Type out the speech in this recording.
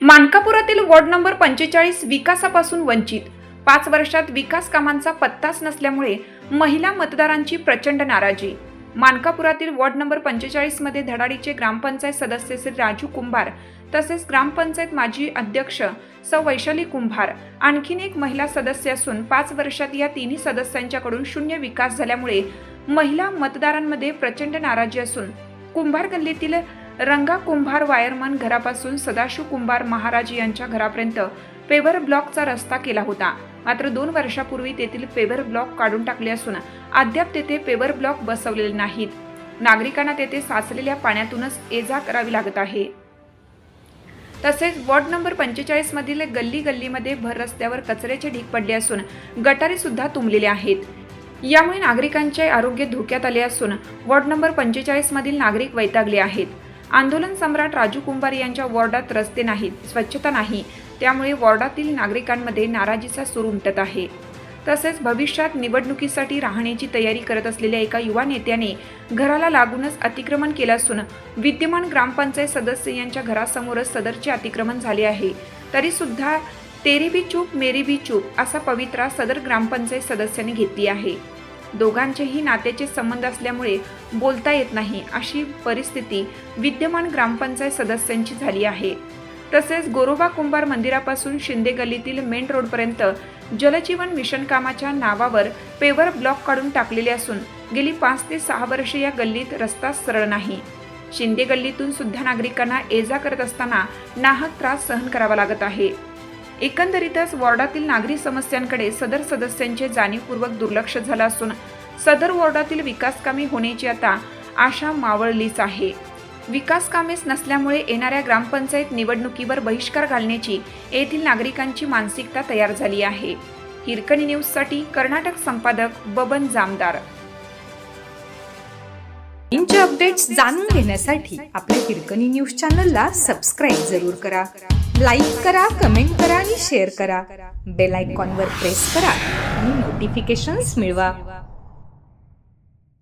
मानकापुरातील ward number पंचेचाळीस विकासापासून वंचित. पाच वर्षात विकास कामांचा पत्ताच नसल्यामुळे महिला मतदारांची प्रचंड नाराजी. मानकापुरातील वॉर्ड नंबर पंचेचाळीसमध्ये धडाडीचे ग्रामपंचायत सदस्य श्री राजू कुंभार तसेच ग्रामपंचायत माजी अध्यक्ष सौ वैशाली कुंभार आणखीन एक महिला सदस्य असून पाच वर्षात या तिन्ही सदस्यांच्याकडून शून्य विकास झाल्यामुळे महिला मतदारांमध्ये प्रचंड नाराजी असून कुंभार गल्लीतील रंगा कुंभार वायरमन घरापासून सदाशिव कुंभार महाराज यांच्या घरापर्यंत पेवर ब्लॉकचा रस्ता केला होता. मात्र दोन वर्षापूर्वी तेथील पेवर ब्लॉक काढून टाकले असून अद्याप तेथे पेवर ब्लॉक बसवलेले नाहीत. नागरिकांना तेथे साचलेल्या पाण्यातूनच ये जा करावी लागत आहे. तसेच वॉर्ड नंबर पंचेचाळीस मधील गल्ली गल्लीमध्ये भर रस्त्यावर कचऱ्याचे ढीग पडले असून गटारी सुद्धा तुंबलेले आहेत. यामुळे नागरिकांचे आरोग्य धोक्यात आले असून वॉर्ड नंबर पंचेचाळीस मधील नागरिक वैतागले आहेत. आंदोलन सम्राट राजू कुंभार यांच्या वॉर्डात रस्ते नाहीत स्वच्छता नाही. त्यामुळे वॉर्डातील नागरिकांमध्ये नाराजीचा सूर उमटत आहे. तसेच भविष्यात निवडणुकीसाठी राहण्याची तयारी करत असलेल्या एका युवा नेत्याने घराला लागूनच अतिक्रमण केलं असून विद्यमान ग्रामपंचायत सदस्य यांच्या घरासमोरच सदरचे अतिक्रमण झाले आहे. तरी सुद्धा तेरी भी चूप मेरी भी चूप असा पवित्रा सदर ग्रामपंचायत सदस्यांनी घेतली आहे. दोघांचेही नात्याचे संबंध असल्यामुळे बोलता येत नाही अशी परिस्थिती विद्यमान ग्रामपंचायत सदस्यांची झाली आहे. तसेच गोरोबा कुंभार मंदिरापासून शिंदे गल्लीतील मेन रोडपर्यंत जलजीवन मिशन कामाच्या नावावर पेवर ब्लॉक काढून टाकलेले असून गेली पाच ते सहा वर्षे या गल्लीत रस्ता सरळ नाही. शिंदे गल्लीतून सुद्धा नागरिकांना ये जा करत असताना नाहक त्रास सहन करावा लागत आहे. एकंदरीतच वॉर्डातील नागरी समस्यांकडे सदर सदस्यांचे जाणीवपूर्वक दुर्लक्ष झालं असून सदर वॉर्डातील विकासकामे होण्याची आता आशा मावळलीच आहे. विकासकामेच नसल्यामुळे येणाऱ्या ग्रामपंचायत निवडणुकीवर बहिष्कार घालण्याची येथील नागरिकांची मानसिकता तयार झाली आहे. हिरकणी न्यूजसाठी कर्नाटक संपादक बबन जामदार. अपडेट्स जाणून घेण्यासाठी आपल्या हिरकणी न्यूज चॅनलला सबस्क्राईब जरूर करा. लाईक करा कमेंट करा आणि शेअर करा. बेल आयकॉनवर प्रेस करा आणि नोटिफिकेशन्स मिळवा.